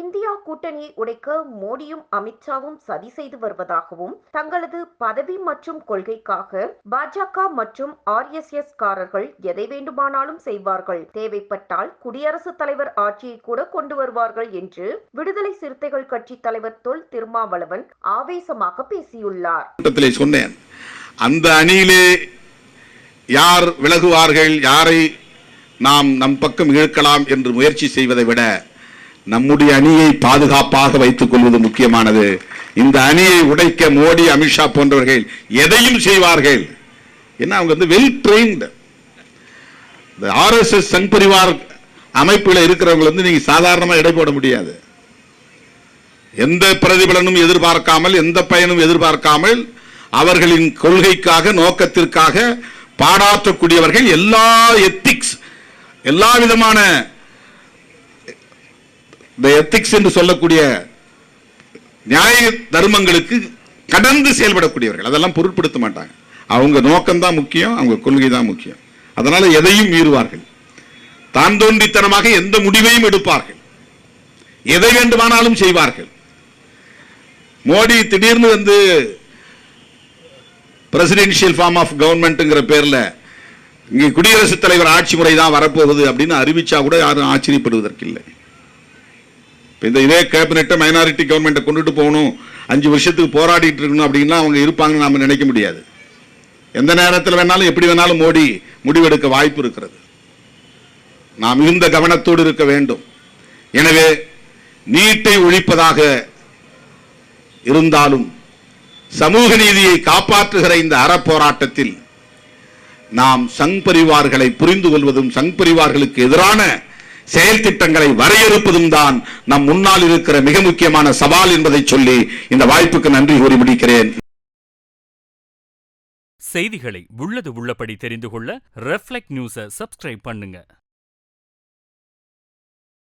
India கூட்டணியை உடைக்க மோடியும் அமித்ஷாவும் சதி செய்து வருவதாகவும் தங்களது பதவி மற்றும் கொள்கைக்காக பாஜக மற்றும் ஆர்எஸ்எஸ் காரர்கள் எதை வேண்டுமானாலும் செய்வார்கள். தேவைப்பட்டால் குடியரசுத் தலைவர் ஆட்சியை கூட கொண்டு வருவார்கள் என்று விடுதலை சிறுத்தைகள் கட்சி தலைவர் தொல் திருமாவளவன் ஆவேசமாக பேசியுள்ளார். சொன்னேன் அந்த அணியிலே யார் விலகுவார்கள் யாரை நாம் நம் பக்கம் இழுக்கலாம் என்று முயற்சி செய்வதை விட நம்முடைய அணியை பாதுகாப்பாக வைத்துக் கொள்வது முக்கியமானது. இந்த அணியை உடைக்க மோடி அமித்ஷா போன்றவர்கள் எதையும் செய்வார்கள்? என்ன அவங்க வந்து வெல் ட்ரெயின்டு இந்த ஆர்எஸ்எஸ் சங் பரிவார் அமைப்பில் இருக்கிறவங்க வந்து நீங்க சாதாரணமாக இடை போட முடியாது. எந்த பிரதிபலனும் எதிர்பார்க்காமல் எந்த பயனும் எதிர்பார்க்காமல் அவர்களின் கொள்கைக்காக நோக்கத்திற்காக பாடாற்றக்கூடியவர்கள் எல்லா எத்திக்ஸ் எல்லா விதமான இந்த எத்திக்ஸ் என்று சொல்லக்கூடிய நியாய தர்மங்களுக்கு கடந்து செயல்படக்கூடியவர்கள். அதெல்லாம் பொருட்படுத்த மாட்டாங்க. அவங்க நோக்கம்தான் முக்கியம் அவங்க கொள்கை தான் முக்கியம். அதனால எதையும் மீறுவார்கள். தான் தோன்றித்தனமாக எந்த முடிவையும் எடுப்பார்கள். எதை வேண்டுமானாலும் செய்வார்கள். மோடி திடீர்னு வந்து பிரசிடென்சியல் ஃபார்ம் ஆஃப் கவர்மெண்ட்ங்கிற பேர்ல இங்கே குடியரசுத் தலைவர் ஆட்சி முறை தான் வரப்போகுது அப்படின்னு அறிவிச்சா கூட யாரும் ஆச்சரியப்படுவதற்கு இல்லை இந்த இதே கேபினெட்டை மைனாரிட்டி கவர்மெண்ட்டை கொண்டுட்டு போகணும். அஞ்சு வருஷத்துக்கு போராடிட்டு இருக்கணும் அப்படின்னா அவங்க இருப்பாங்கன்னு நாம் நினைக்க முடியாது. எந்த நேரத்தில் வேணாலும் எப்படி வேணாலும் மோடி முடிவெடுக்க வாய்ப்பு இருக்கிறது. நாம் மிகுந்த கவனத்தோடு இருக்க வேண்டும். எனவே நீட்டை ஒழிப்பதாக இருந்தாலும் சமூக நீதியை காப்பாற்றுகிற இந்த அறப்போராட்டத்தில் நாம் சங் பரிவார்களை புரிந்து கொள்வதும் சங் பரிவார்களுக்கு எதிரான செயல் திட்டங்களை வரையறுப்பதும் தான் நம் முன்னால் இருக்கிற மிக முக்கியமான சவால் என்பதை சொல்லி இந்த வாய்ப்புக்கு நன்றி கூறி முடிக்கிறேன். செய்திகளை உள்ளது உள்ளபடி தெரிந்து கொள்ள ரெஃப்ளெக்ட் நியூஸை சப்ஸ்கிரைப் பண்ணுங்க.